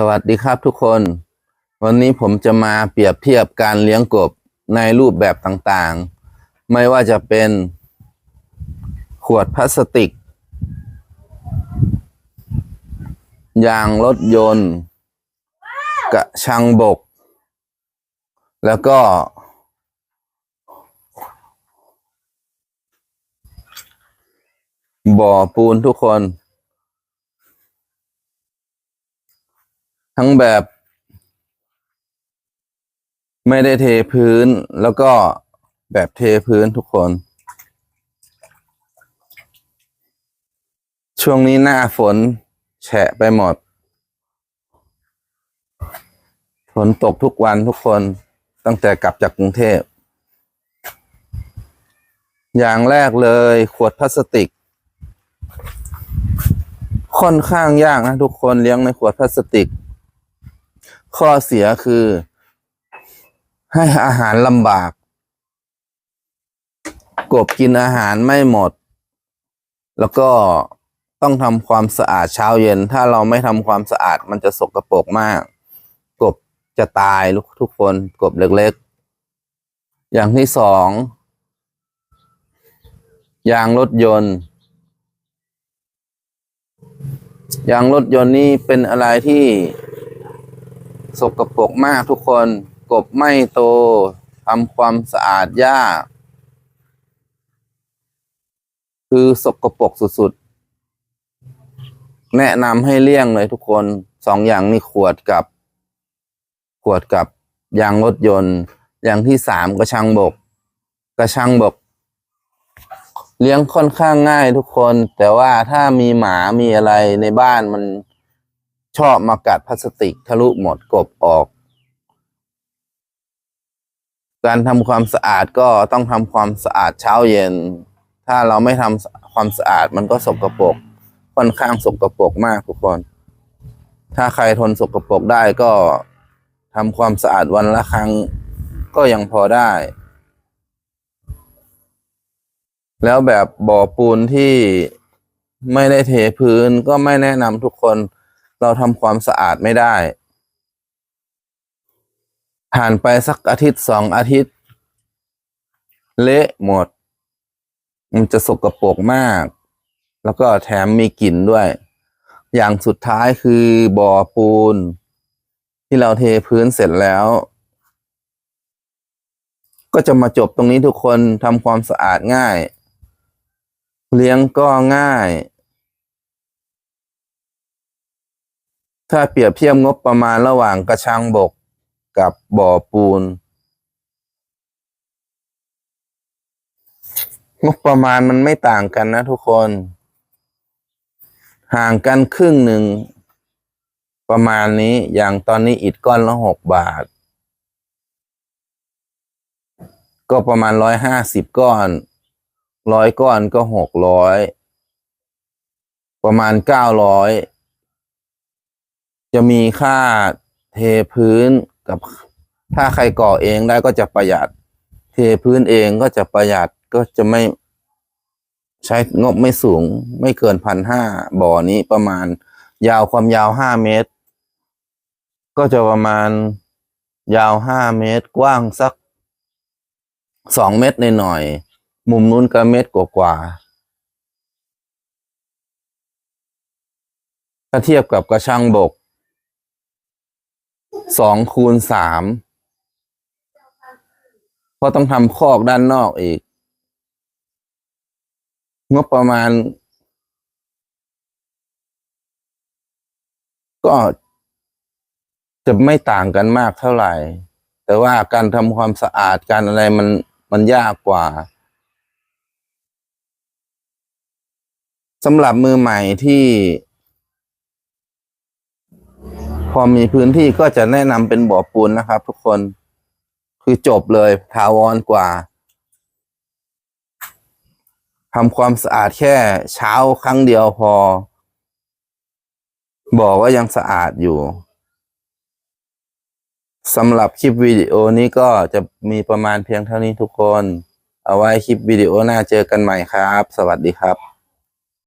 สวัสดีครับทุกคน วันนี้ผมจะมาเปรียบเทียบการเลี้ยงกบในรูปแบบต่างๆ ไม่ว่าจะเป็น ขวดพลาสติก ยางรถยนต์ กระชังบก แล้วก็ บ่อปูนทุกคน ทั้งแบบ ไม่ได้เทพื้นแล้วก็แบบเทพื้นทุกคน ช่วงนี้หน้าฝนแฉะไปหมด ฝนตกทุกวันทุกคนตั้งแต่กลับจากกรุงเทพ อย่างแรกเลยขวดพลาสติก ค่อนข้างยากนะทุกคนเลี้ยงในขวดพลาสติก ข้อเสียคือ ให้อาหารลำบาก กบกินอาหารไม่หมด แล้วก็ต้องทำความสะอาดเช้าเย็น ถ้าเราไม่ทำความสะอาดมันจะสกรปรกมาก กบจะตายทุกคนกบเล็กๆ อย่างที่สองยางรถยนต์ ยางรถยนต์นี่เป็นอะไรที่ สกปรกมากทุกคนกบไม่โตทำความสะอาดยากคือสกปรกสุดๆ แนะนำให้เลี่ยงเลยทุกคนสองอย่างนี่ขวดกับ ขวดกับยางรถยนต์ อย่างที่สามกระชังบก กระชังบก เลี้ยงค่อนข้างง่ายทุกคน แต่ว่าถ้ามีหมามีอะไรในบ้านมัน ชอบมากัดพลาสติกทะลุหมดกบออก การทำความสะอาดก็ต้องทำความสะอาดเช้าเย็น ถ้าเราไม่ทำความสะอาดมันก็สกปรกค่อนข้างสกปรกมากทุกคน ถ้าใครทนสกปรกได้ก็ทำความสะอาดวันละครั้งก็ยังพอได้ แล้วแบบบ่อปูนที่ไม่ได้เทพื้นก็ไม่แนะนำทุกคน เราทำความสะอาดไม่ได้ ผ่านไปสักอาทิตย์สองอาทิตย์ เละหมด มันจะสกรปรกมาก แล้วก็แถมมีกลิ่นด้วย อย่างสุดท้ายคือบ่อปูน ที่เราเทพื้นเสร็จแล้ว ก็จะมาจบตรงนี้ทุกคนทำความสะอาดง่าย เลี้ยงก็ง่าย ถ้าเปรียบเทียบงบประมาณระหว่างกระชังบกกับบ่อปูน งบประมาณมันไม่ต่างกันนะทุกคน ห่างกันครึ่งหนึ่ง ประมาณนี้อย่างตอนนี้อิฐก้อนละหกบาท ก็ประมาณร้อยห้าสิบก้อนร้อยก้อนก็หกร้อยประมาณเก้าร้อย จะมีค่าเทพื้นกับถ้าใครก่อเองได้ก็จะประหยัด เทพื้นเองก็จะประหยัดก็จะไม่ใช้งบไม่สูงไม่เกินพันห้าบ่อนี้ประมาณยาวความยาวห้าเมตร ก็จะประมาณยาวห้าเมตร กว้างสักสองเมตรหน่อย มุมนู้นก็เมตรกว่าๆถ้าเทียบกับกระชังบก สองคูณสามเพราะต้องทำคอกด้านนอกอีก งบประมาณ ก็จะไม่ต่างกันมากเท่าไหร่ แต่ว่าการทำความสะอาดการอะไรมันมันยากกว่าสำหรับมือใหม่ที่ อมีพื้นที่ก็จะแนะนำเป็นบ่อปูนนะครับ ทุกคนคือจบเลยถาวรกว่าทำความสะอาดแค่เช้าครั้งเดียวพอ บอกว่ายังสะอาดอยู่สำหรับคลิปวิดีโอนี้ก็จะมีประมาณเพียงเท่านี้ทุกคน เอาไว้คลิปวิดีโอหน้าเจอกันใหม่ครับ สวัสดีครับ